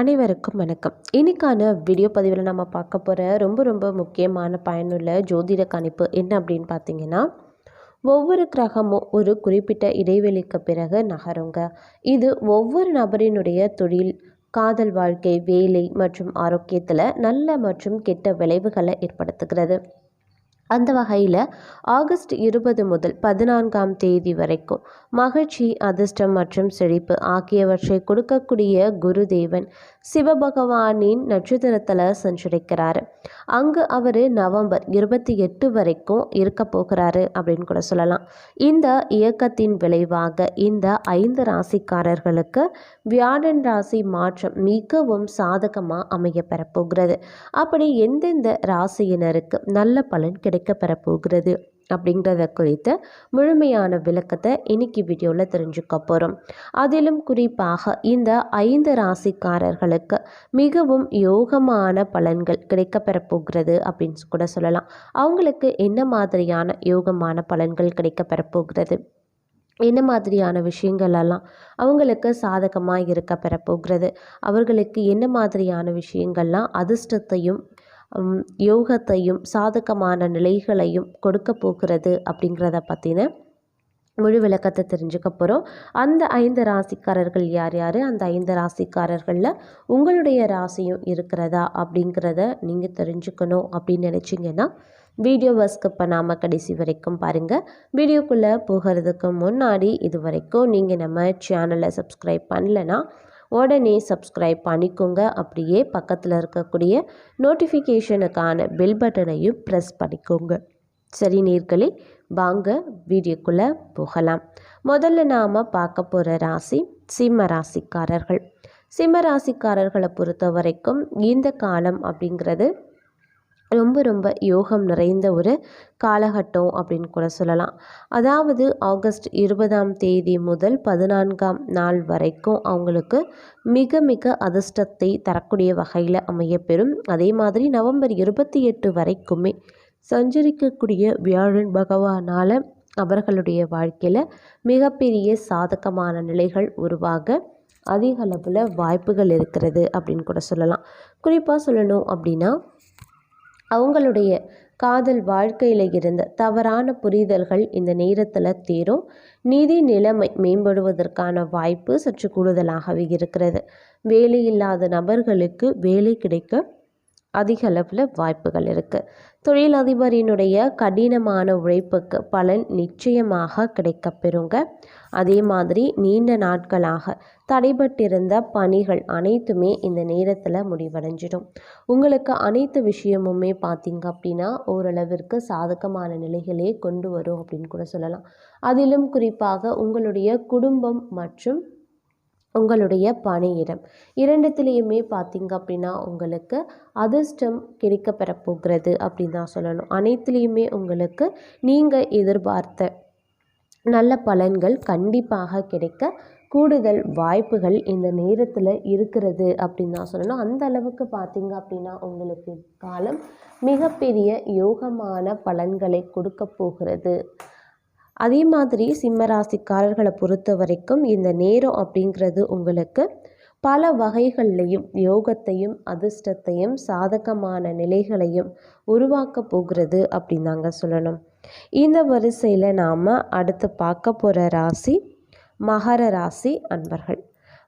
அனைவருக்கும் வணக்கம். இன்னைக்கான வீடியோ பதிவில் நம்ம பார்க்க போகிற ரொம்ப ரொம்ப முக்கியமான பயனுள்ள ஜோதிட கணிப்பு என்ன அப்படின்னு பார்த்தீங்கன்னா ஒவ்வொரு கிரகமும் ஒரு குறிப்பிட்ட இடைவெளிக்கு பிறகு நகருங்க. இது ஒவ்வொரு நபரினுடைய தொழில் காதல் வாழ்க்கை வேலை மற்றும் ஆரோக்கியத்தில் நல்ல மற்றும் கெட்ட விளைவுகளை ஏற்படுத்துகிறது. அந்த வகையில் ஆகஸ்ட் இருபது முதல் பதினான்காம் தேதி வரைக்கும் மகிழ்ச்சி அதிர்ஷ்டம் மற்றும் செழிப்பு ஆகியவற்றை கொடுக்கக்கூடிய குருதேவன் சிவபகவானின் நட்சத்திரத்தில் சஞ்சரிக்கிறாரு. அங்கு அவர் நவம்பர் இருபத்தி எட்டு வரைக்கும் இருக்க போகிறாரு அப்படின்னு கூட சொல்லலாம். இந்த இயக்கத்தின் விளைவாக இந்த ஐந்து ராசிக்காரர்களுக்கு வியாழன் ராசி மாற்றம் மிகவும் சாதகமாக அமைய பெறப்போகிறது அப்படி எந்தெந்த ராசியினருக்கு நல்ல பலன் கிடைக்கும் கிடைக்கப்பெற பெறப்போகிறது அப்படிங்கிறத குறித்த முழுமையான விளக்கத்தை இன்னைக்கு வீடியோவில் தெரிஞ்சுக்க போகிறோம் அதிலும் குறிப்பாக இந்த ஐந்து ராசிக்காரர்களுக்கு மிகவும் யோகமான பலன்கள் கிடைக்கப்பெற போகிறது அப்படின்னு கூட சொல்லலாம். அவங்களுக்கு என்ன மாதிரியான யோகமான பலன்கள் கிடைக்கப்பெற போகிறது என்ன மாதிரியான விஷயங்கள் எல்லாம் அவங்களுக்கு சாதகமாக இருக்க பெறப்போகிறது? அவர்களுக்கு என்ன மாதிரியான விஷயங்கள்லாம் அதிர்ஷ்டத்தையும் யோகத்தையும் சாதகமான நிலைகளையும் கொடுக்க போகிறது அப்படிங்கிறத பற்றின முழு விளக்கத்தை தெரிஞ்சுக்க போகிறோம் அந்த ஐந்து ராசிக்காரர்கள் யார் யார்? அந்த ஐந்து ராசிக்காரர்களில் உங்களுடைய ராசியும் இருக்கிறதா அப்படிங்கிறத நீங்கள் தெரிஞ்சுக்கணும் அப்படின்னு நினச்சிங்கன்னா வீடியோவை ஸ்கிப் பண்ணாமல் கடைசி வரைக்கும் பாருங்கள் வீடியோக்குள்ளே போகிறதுக்கு முன்னாடி இது வரைக்கும் நீங்கள் நம்ம சேனலை சப்ஸ்கிரைப் பண்ணலைன்னா உடனே சப்ஸ்கிரைப் பண்ணிக்கோங்க. அப்படியே பக்கத்தில் இருக்கக்கூடிய நோட்டிஃபிகேஷனுக்கான பெல் பட்டனையும் ப்ரெஸ் பண்ணிக்கோங்க. சரி நேர்களே வாங்க வீடியோக்குள்ளே போகலாம். முதல்ல நாம் பார்க்க போகிற ராசி சிம்ம ராசிக்காரர்கள். சிம்ம ராசிக்காரர்களை பொறுத்த வரைக்கும் இந்த காலம் அப்படிங்கிறது ரொம்ப ரொம்ப யோகம் நிறைந்த ஒரு காலகட்டம் அப்படின்னு கூட சொல்லலாம். அதாவது ஆகஸ்ட் இருபதாம் தேதி முதல் பதினான்காம் நாள் வரைக்கும் அவங்களுக்கு மிக மிக அதிர்ஷ்டத்தை தரக்கூடிய வகையில் அமையப்பெறும். அதே மாதிரி நவம்பர் இருபத்தி எட்டு வரைக்குமே சஞ்சரிக்கக்கூடிய வியாழன் பகவானால் அவர்களுடைய வாழ்க்கையில் மிகப்பெரிய சாதகமான நிலைகள் உருவாக அதிக அளவில் வாய்ப்புகள் இருக்கிறது அப்படின்னு கூட சொல்லலாம். குறிப்பாக சொல்லணும் அப்படின்னா அவங்களுடைய காதல் வாழ்க்கையில் இருந்த தவறான புரிதல்கள் இந்த நேரத்தில் தேரும். நிதி நிலைமை மேம்படுவதற்கான வாய்ப்பு சற்று கூடுதலாகவே இருக்கிறது. வேலையில்லாத நபர்களுக்கு வேலை கிடைக்க அதிக அளவில் வாய்ப்புகள் இருக்குது தொழிலதிபரினுடைய கடினமான உழைப்புக்கு பலன் நிச்சயமாக கிடைக்கப்பெறுங்க. அதே மாதிரி நீண்ட நாட்களாக தடைபட்டிருந்த பணிகள் அனைத்துமே இந்த நேரத்தில் முடிவடைஞ்சிடும். உங்களுக்கு அனைத்து விஷயமுமே பார்த்திங்க அப்படின்னா ஓரளவிற்கு சாதகமான நிலைகளே கொண்டு வரும் அப்படின்னு கூட சொல்லலாம். அதிலும் குறிப்பாக உங்களுடைய குடும்பம் மற்றும் உங்களுடைய பணியிடம். இரண்டுத்திலையுமே பார்த்திங்க அப்படின்னா உங்களுக்கு அதிர்ஷ்டம் கிடைக்கப்பெற போகிறது அப்படின்னு தான் சொல்லணும். அனைத்துலேயுமே உங்களுக்கு நீங்கள் எதிர்பார்த்த நல்ல பலன்கள் கண்டிப்பாக கிடைக்க கூடுதல் வாய்ப்புகள் இந்த நேரத்தில் இருக்கிறது அப்படின்னு தான் சொல்லணும். அந்த அளவுக்கு பார்த்திங்க அப்படின்னா உங்களுக்கு காலம் மிகப்பெரிய யோகமான பலன்களை கொடுக்க போகிறது. அதே மாதிரி சிம்மராசிக்காரர்களை பொறுத்த வரைக்கும் இந்த நேரம் அப்படிங்கிறது உங்களுக்கு பல வகைகள்லையும் யோகத்தையும் அதிர்ஷ்டத்தையும் சாதகமான நிலைகளையும் உருவாக்க போகிறது அப்படின்னு தாங்க சொல்லணும். இந்த வரிசையில் நாம் அடுத்து பார்க்க போகிற ராசி மகர ராசி அன்பர்கள்.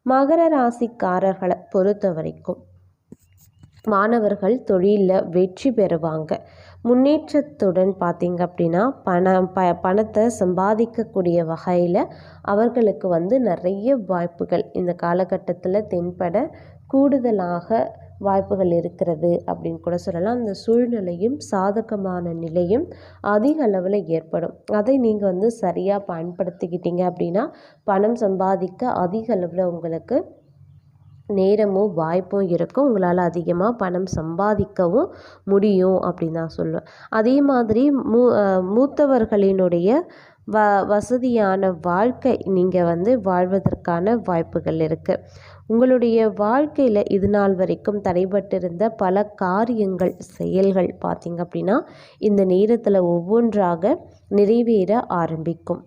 மகர ராசிக்காரர்களை பொறுத்த வரைக்கும் மாணவர்கள் தொழிலில் வெற்றி பெறுவாங்க. முன்னேற்றத்துடன் பார்த்திங்க அப்படின்னா பணம் ப பணத்தை சம்பாதிக்கக்கூடிய வகையில் அவர்களுக்கு வந்து நிறைய வாய்ப்புகள் இந்த காலகட்டத்தில் தென்பட கூடுதலாக வாய்ப்புகள் இருக்கிறது அப்படின்னு கூட சொல்லலாம். அந்த சூழ்நிலையும் சாதகமான நிலையும் அதிக அளவில் ஏற்படும். அதை நீங்கள் வந்து சரியாக பயன்படுத்திக்கிட்டீங்க அப்படின்னா பணம் சம்பாதிக்க அதிக அளவில் உங்களுக்கு நேரமும் வாய்ப்பும் இருக்கும். உங்களால் அதிகமாக பணம் சம்பாதிக்கவும் முடியும் அப்படின்னு நான் சொல்லுவேன். அதே மாதிரி மூ மூத்தவர்களினுடைய வ வசதியான வாழ்க்கை நீங்கள் வந்து வாழ்வதற்கான வாய்ப்புகள் இருக்குது உங்களுடைய வாழ்க்கையில் இது நாள் வரைக்கும் தடைபட்டிருந்த பல காரியங்கள் செயல்கள் பார்த்திங்க அப்படின்னா இந்த நேரத்தில் ஒவ்வொன்றாக நிறைவேற ஆரம்பிக்கும்.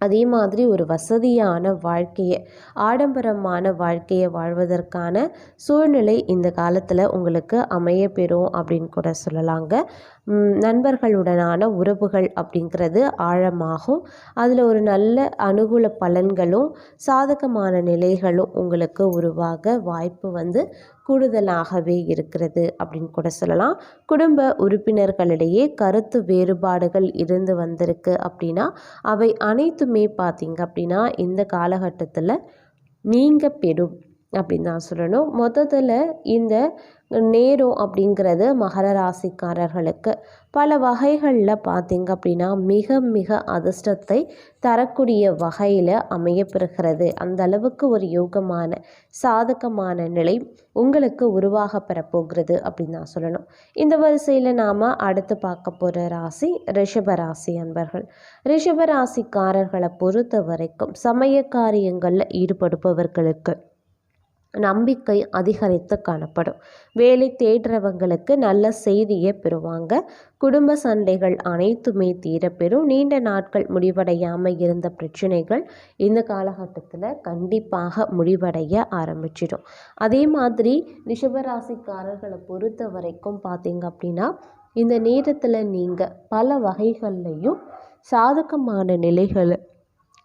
அதே மாதிரி ஒரு வசதியான வாழ்க்கையை ஆடம்பரமான வாழ்க்கையை வாழ்வதற்கான சூழ்நிலை இந்த காலத்தில் உங்களுக்கு அமைய பெறும் அப்படின்னு கூட சொல்லலாங்க. நண்பர்களுடனான உறவுகள் அப்படிங்கிறது ஆழமாகும். அதில் ஒரு நல்ல அனுகூல பலன்களும் சாதகமான நிலைகளும் உங்களுக்கு உருவாக வாய்ப்பு வந்து கூடுதலாகவே இருக்கிறது அப்படின்னு கூட சொல்லலாம். குடும்ப உறுப்பினர்களிடையே கருத்து வேறுபாடுகள் இருந்து வந்திருக்கு அப்படின்னா அவை அனைத்துமே பார்த்திங்க அப்படின்னா இந்த காலகட்டத்தில் நீங்க பெறும் அப்படின்னு தான் சொல்லணும். மொத்தத்தில் இந்த நேரம் அப்படிங்கிறது மகர ராசிக்காரர்களுக்கு. பல வகைகளில் பார்த்திங்க அப்படின்னா மிக மிக அதிர்ஷ்டத்தை தரக்கூடிய வகையில் அமையப்பெறுகிறது. அந்த அளவுக்கு ஒரு யோகமான சாதகமான நிலை உங்களுக்கு உருவாக பெறப்போகிறது அப்படின்னு தான் சொல்லணும். இந்த வரிசையில் நாம் அடுத்து பார்க்க போகிற ராசி ரிஷப ராசி அன்பர்கள். ரிஷப ராசிக்காரர்களை பொறுத்த வரைக்கும் சமய காரியங்களில் ஈடுபடுபவர்களுக்கு நம்பிக்கை அதிகரித்து காணப்படும். வேலை தேடுறவங்களுக்கு நல்ல செய்தியை பெறுவாங்க. குடும்ப சண்டைகள் அனைத்துமே தீரப்பெறும். நீண்ட நாட்கள் முடிவடையாமல் இருந்த பிரச்சனைகள் இந்த காலகட்டத்தில் கண்டிப்பாக முடிவடைய ஆரம்பிச்சிடும். அதே மாதிரி ரிஷபராசிக்காரர்களை பொறுத்த வரைக்கும் பார்த்தீங்க அப்படின்னா இந்த நேரத்தில் நீங்கள் பல வகைகள்லையும் சாதகமான நிலைகளை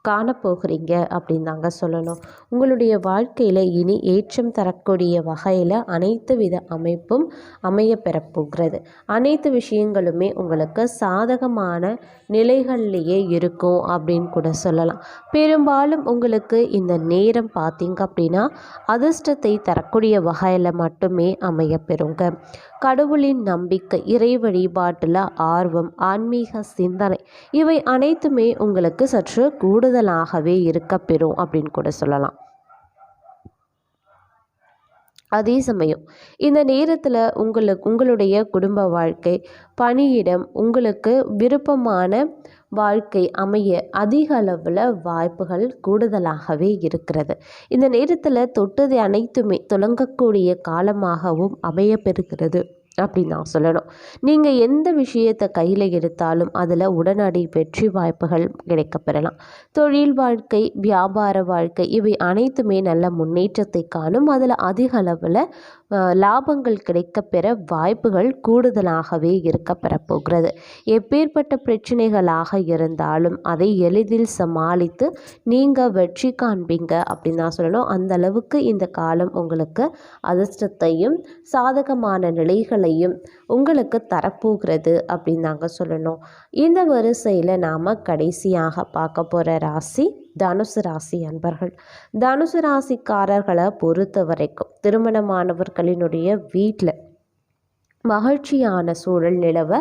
காணப்போகிறீங்க அப்படின்னு தாங்க சொல்லணும். உங்களுடைய வாழ்க்கையில் இனி ஏற்றம் தரக்கூடிய வகையில் அனைத்து வித அமைப்பும் அமைய பெறப்போகிறது. அனைத்து விஷயங்களுமே உங்களுக்கு சாதகமான நிலைகள்லேயே இருக்கும் அப்படின்னு கூட சொல்லலாம். பெரும்பாலும் உங்களுக்கு இந்த நேரம் பார்த்தீங்க அப்படின்னா அதிர்ஷ்டத்தை தரக்கூடிய வகையில் மட்டுமே அமைய பெறுங்க. கடவுளின் நம்பிக்கை இறை வழிபாட்டில் ஆர்வம் ஆன்மீக சிந்தனை இவை அனைத்துமே உங்களுக்கு சற்று கூடுதலாகவே இருக்கப்பெறும் அப்படின்னு கூட சொல்லலாம். அதே சமயம் இந்த நேரத்தில் உங்களுக்கு உங்களுடைய குடும்ப வாழ்க்கை பணியிடம் உங்களுக்கு விருப்பமான வாழ்க்கை அமைய அதிக அளவில் வாய்ப்புகள் கூடுதலாகவே இருக்கிறது. இந்த நேரத்தில் தொட்டது அனைத்துமே தொடங்கக்கூடிய காலமாகவும் அமையப்பெறுகிறது. அப்படின்னு நான் சொல்லணும். நீங்கள் எந்த விஷயத்தை கையில் எடுத்தாலும் அதில் உடனடி வெற்றி வாய்ப்புகள் கிடைக்கப்பெறலாம். தொழில் வாழ்க்கை வியாபார வாழ்க்கை இவை அனைத்துமே நல்ல முன்னேற்றத்தை காணும். அதில் அதிக அளவில் லாபங்கள் கிடைக்கப்பெற வாய்ப்புகள் கூடுதலாகவே இருக்க பெறப்போகிறது எப்பேற்பட்ட பிரச்சனைகளாக இருந்தாலும் அதை எளிதில் சமாளித்து நீங்கள் வெற்றி காண்பீங்க அப்படின்னு தான் சொல்லணும். அந்த அளவுக்கு இந்த காலம் உங்களுக்கு அதிர்ஷ்டத்தையும் சாதகமான நிலைகளையும் உங்களுக்கு தரப்போகிறது அப்படின்னு நாங்கள் சொல்லணும். இந்த வரிசையில் நாம் கடைசியாக பார்க்க போகிற ராசி தனுசு ராசி அன்பர்கள். தனுசு ராசிக்காரர்களை பொறுத்த வரைக்கும் திருமணமானவர்களினுடைய வீட்டில் மகிழ்ச்சியான சூழல் நிலவ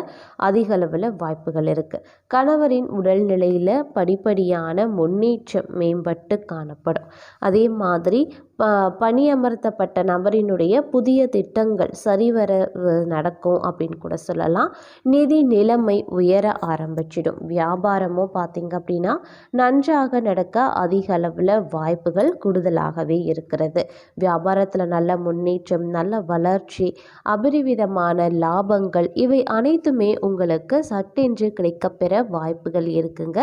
அதிக அளவில் வாய்ப்புகள் இருக்குது கணவரின் உடல்நிலையில் படிப்படியான முன்னேற்றம் மேம்பட்டு காணப்படும். அதே மாதிரி பணியமர்த்தப்பட்ட நபரினுடைய புதிய திட்டங்கள் சரிவர நடக்கும் அப்படின்னு கூட சொல்லலாம். நிதி நிலைமை உயர ஆரம்பிச்சிடும். வியாபாரமும் பார்த்திங்க அப்படின்னா நன்றாக நடக்க அதிக அளவில் வாய்ப்புகள் கூடுதலாகவே இருக்கிறது. வியாபாரத்தில் நல்ல முன்னேற்றம் நல்ல வளர்ச்சி அபரிவிதமான லாபங்கள் இவை அனைத்துமே உங்களுக்கு சட்டென்று கிடைக்கப்பெற வாய்ப்புகள் இருக்குங்க.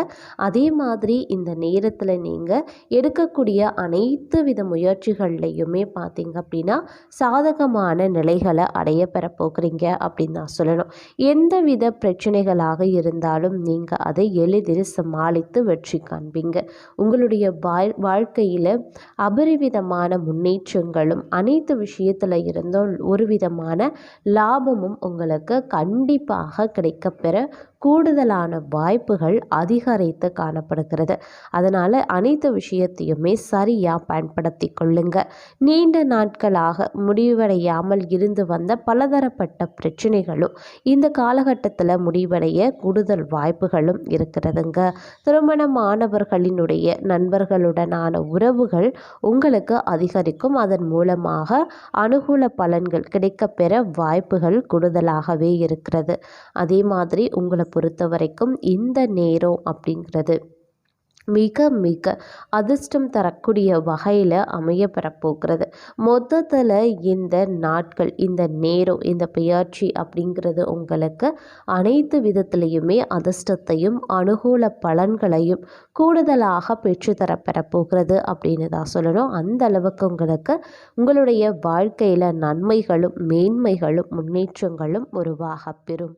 அதே மாதிரி இந்த நேரத்தில் நீங்கள் எடுக்கக்கூடிய அனைத்து வித முயற்சி முயற்சிகள்லையுமே பார்த்தீங்க அப்படின்னா சாதகமான நிலைகளை அடைய பெறப்போகிறீங்க அப்படின்னு நான் சொல்லணும். எந்தவித பிரச்சனைகளாக இருந்தாலும் நீங்கள் அதை எளிதில் சமாளித்து வெற்றி காண்பீங்க. உங்களுடைய வாழ்க்கையில் அபரிவிதமான முன்னேற்றங்களும் அனைத்து விஷயத்தில் இருந்தும் ஒரு விதமான லாபமும் உங்களுக்கு கண்டிப்பாக கிடைக்கப்பெற கூடுதலான வாய்ப்புகள் அதிகரித்து காணப்படுகிறது. அதனால் அனைத்து விஷயத்தையுமே சரியாக பயன்படுத்தி கொள்ளுங்க. நீண்ட நாட்களாக முடிவடையாமல் இருந்து வந்த பலதரப்பட்ட பிரச்சனைகளும் இந்த காலகட்டத்தில் முடிவடைய கூடுதல் வாய்ப்புகளும் இருக்கிறதுங்க. திருமணமானவர்களினுடைய நண்பர்களுடனான உறவுகள் உங்களுக்கு அதிகரிக்கும். அதன் மூலமாக அனுகூல பலன்கள் கிடைக்கப்பெற வாய்ப்புகள் கூடுதலாகவே இருக்கிறது. அதே மாதிரி உங்களை பொறுத்த வரைக்கும் இந்த நேரம் அப்படிங்கிறது மிக மிக அதிர்ஷ்டம் தரக்கூடிய வகையில் அமைய பெறப்போகிறது. மொத்தத்தில் இந்த நாட்கள் இந்த நேரம் இந்த பெயர்ச்சி அப்படிங்கிறது உங்களுக்கு அனைத்து விதத்திலையுமே அதிர்ஷ்டத்தையும் அனுகூல பலன்களையும் கூடுதலாக பெற்றுத்தர பெறப்போகிறது அப்படின்னு தான் சொல்லணும். அந்த அளவுக்கு உங்களுக்கு உங்களுடைய வாழ்க்கையில் நன்மைகளும் மேன்மைகளும் முன்னேற்றங்களும் உருவாக பெறும்.